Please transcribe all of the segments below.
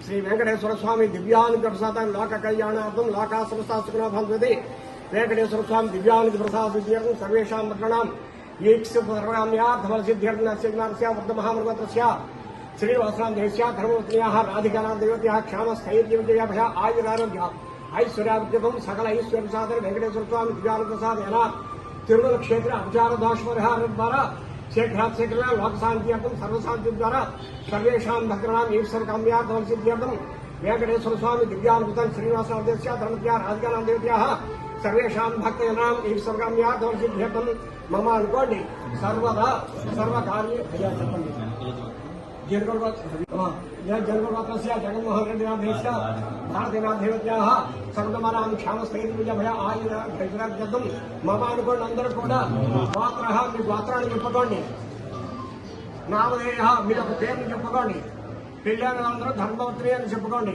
श्री वेंकटेश्वर स्वामी दिव्यानंद प्रसाद लोक कल्याणार्थम लोका समस्ता सुखना भवति वेंकटेश्वर स्वामी दिव्यानंद प्रसाद सिद्ध्यर्थम सकल ऐश्वर्य साधन वेंकटेश्वर स्वामी दिव्यानंद प्रसाद क्षेत्र अपचार दोष परिहार द्वारा शीघ्रात् शीघ्रं वाक्शान्त्यर्थं सर्वशान्तिद्वारा सर्वेषां भक्तानाम् ईश्वरकाम्यार्थं सिद्ध्यर्थं वेङ्कटेश्वरस्वामी दिव्यामृतं श्रीनिवासनाथस्य धर्मत्या राजगानां देव्याः, सर्वेषां भक्तजनाम् ईश्वरकाम्यार्थं सिद्ध्यर्थं मम अनुकोण्डि सर्वदा सर्वकार्ये మమ అనుకోండి సర్వదా సర్వకార్య అయ్యా చెప్పండి జగన్మోహన్రెడ్డి జగన్మోహన్రెడ్డినాథేశ భారతీనాథేవత్యాः సర్వమానాం క్షామస్థైర్యభయ ఆయుర భైరాగ్యర్థం మమ అనుకోండి అందరూ కూడా గోత్ర మీ గోత్రాన్ని చెప్పుకోండి నామధేయ మీ యొక్క పేరుని చెప్పుకోండి పెళ్ళైన అందరూ ధర్మవత్రి అని చెప్పుకోండి.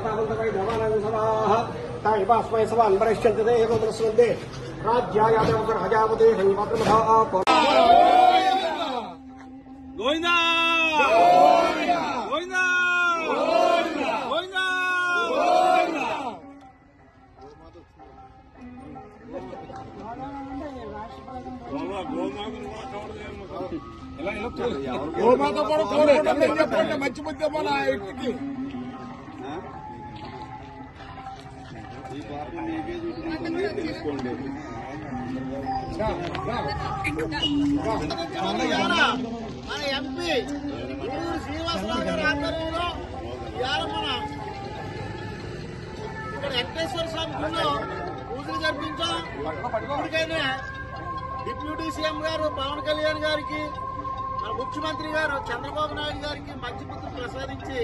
తా ఇవాస్మై సభాన్ పరిష్యంతతే ఏకో దృశ్యంతే రాజ్యాయ రాజాపతే సంపత్రమధా గోవిందా గోవిందా గోవిందా గోమాత కూడా కోరుకుంటే చెప్పండి మంచి బుద్ధి మన ఇంటికి మన ఎంపీ ఊరు శ్రీనివాసరావు గారి ఆధ్వర్యంలో ఇవాళ మన ఇక్కడ వెంకటేశ్వర స్వామి గుడిలో పూజలు జరిపించాం ఇప్పటికైనా డిప్యూటీ సీఎం గారు పవన్ కళ్యాణ్ గారికి మన ముఖ్యమంత్రి గారు చంద్రబాబు నాయుడు గారికి మంచి మంచిపుత్రులు ప్రసాదించి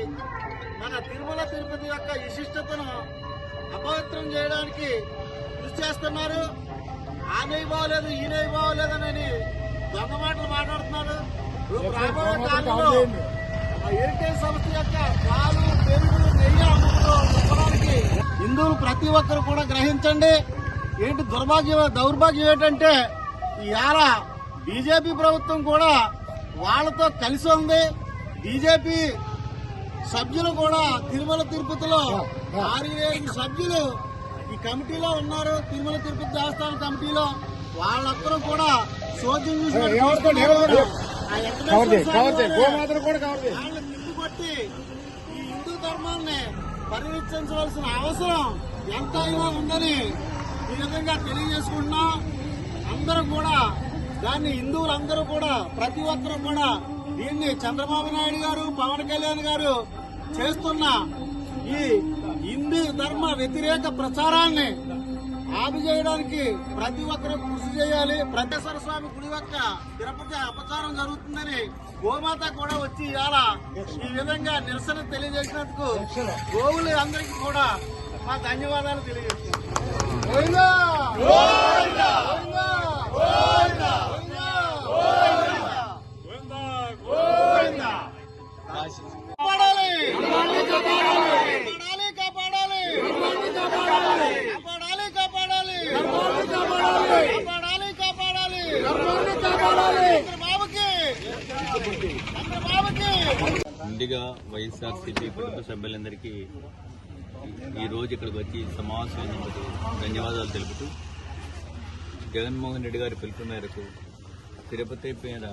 మన తిరుమల తిరుపతి యొక్క విశిష్టతను అపవిత్రం చేయడానికి కృషి చేస్తున్నారు. ఆ నెయ్యి బాగోలేదు ఈ నెయ్యి బాగోలేదనని దొంగ మాటలు మాట్లాడుతున్నారు. రేపు రాబోయే కాలంలో ఆ హెరిటేజ్ సంస్థ యొక్క పాలు పెరుగులు నెయ్యి అమ్ముకులు చెప్పడానికి హిందువులు ప్రతి ఒక్కరు కూడా గ్రహించండి. ఏంటి దుర్భాగ్యం దౌర్భాగ్యం ఏంటంటే ఇవాళ బీజేపీ ప్రభుత్వం కూడా వాళ్ళతో కలిసి ఉంది. బీజేపీ సభ్యులు కూడా తిరుమల తిరుపతిలో ఆరు ఏడు సభ్యులు ఈ కమిటీలో ఉన్నారు. తిరుమల తిరుపతి దేవస్థాన కమిటీలో వాళ్ళందరూ కూడా వాళ్ళు నిండుకొట్టి ఈ హిందూ ధర్మాన్ని పరిరక్షించవలసిన అవసరం ఎంతైనా ఉందని ఈ విధంగా తెలియజేసుకుంటున్నాం. అందరూ కూడా దాన్ని హిందువులందరూ కూడా ప్రతి ఒక్కరూ కూడా దీన్ని చంద్రబాబు నాయుడు గారు పవన్ కళ్యాణ్ గారు చేస్తున్న ఈ హిందూ ధర్మ వ్యతిరేక ప్రచారాన్ని ఆపు చేయడానికి ప్రతి ఒక్కరూ కృషి చేయాలి. ప్రత్యేశ్వర స్వామి గుడి యొక్క తిరుపతి అపచారం జరుగుతుందని గోమాత కూడా వచ్చి ఇవాళ ఈ విధంగా నిరసన తెలియజేసినందుకు గోవులు అందరికీ కూడా మా ధన్యవాదాలు తెలియజేస్తున్నాం ముందుగా వైఎస్ఆర్సీపీ కుటుంబ సభ్యులందరికీ ఈరోజు ఇక్కడికి వచ్చి సమావేశం ధన్యవాదాలు తెలుపుతూ జగన్మోహన్ రెడ్డి గారి పిలుపు మేరకు తిరుపతి మీద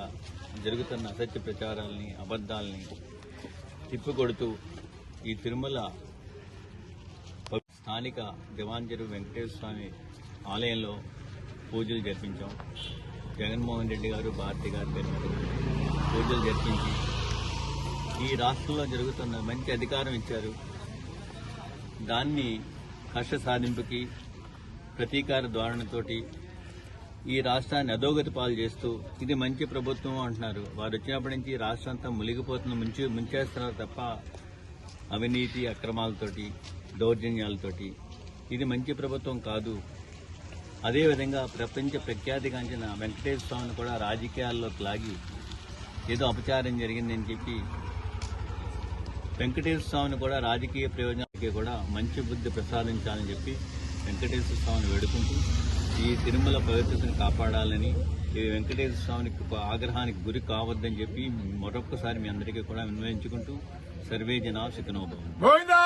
జరుగుతున్న అసత్య ప్రచారాలని అబద్ధాలని తిప్పికొడుతూ ఈ తిరుమల స్థానిక దివాంజరు వెంకటేశ్వర స్వామి ఆలయంలో పూజలు జరిపించాం. జగన్మోహన్ రెడ్డి గారు భారతి గారి పేరు పూజలు జరిపించి ఈ రాష్ట్రంలో జరుగుతున్న మంచి అధికారం ఇచ్చారు. దాన్ని హర్ష సాధింపుకి ప్రతీకార ధోరణితోటి ఈ రాష్ట్రాన్ని అధోగతి పాలు చేస్తూ ఇది మంచి ప్రభుత్వం అంటున్నారు. వారు వచ్చినప్పటి నుంచి రాష్ట్రం అంతా మునిగిపోతున్న ముంచి ముంచేస్తున్నారు తప్ప అవినీతి అక్రమాలతోటి దౌర్జన్యాలతోటి ఇది మంచి ప్రభుత్వం కాదు. అదేవిధంగా ప్రపంచ ప్రఖ్యాతిగాంచిన వెంకటేశ్వర స్వామిని కూడా రాజకీయాల్లోకి లాగి ఏదో అపచారం జరిగిందని చెప్పి వెంకటేశ్వర స్వామిని కూడా రాజకీయ ప్రయోజనాలకి కూడా మంచి బుద్ధి ప్రసాదించాలని చెప్పి వెంకటేశ్వర స్వామిని వేడుకుంటూ ఈ తిరుమల పవిత్రతను కాపాడాలని ఈ వెంకటేశ్వర స్వామికి ఒక ఆగ్రహానికి గురి కావద్దని చెప్పి మరొకసారి మీ అందరికీ కూడా విన్వయించుకుంటూ సర్వే జనా సుఖనోభవం గోవిందా!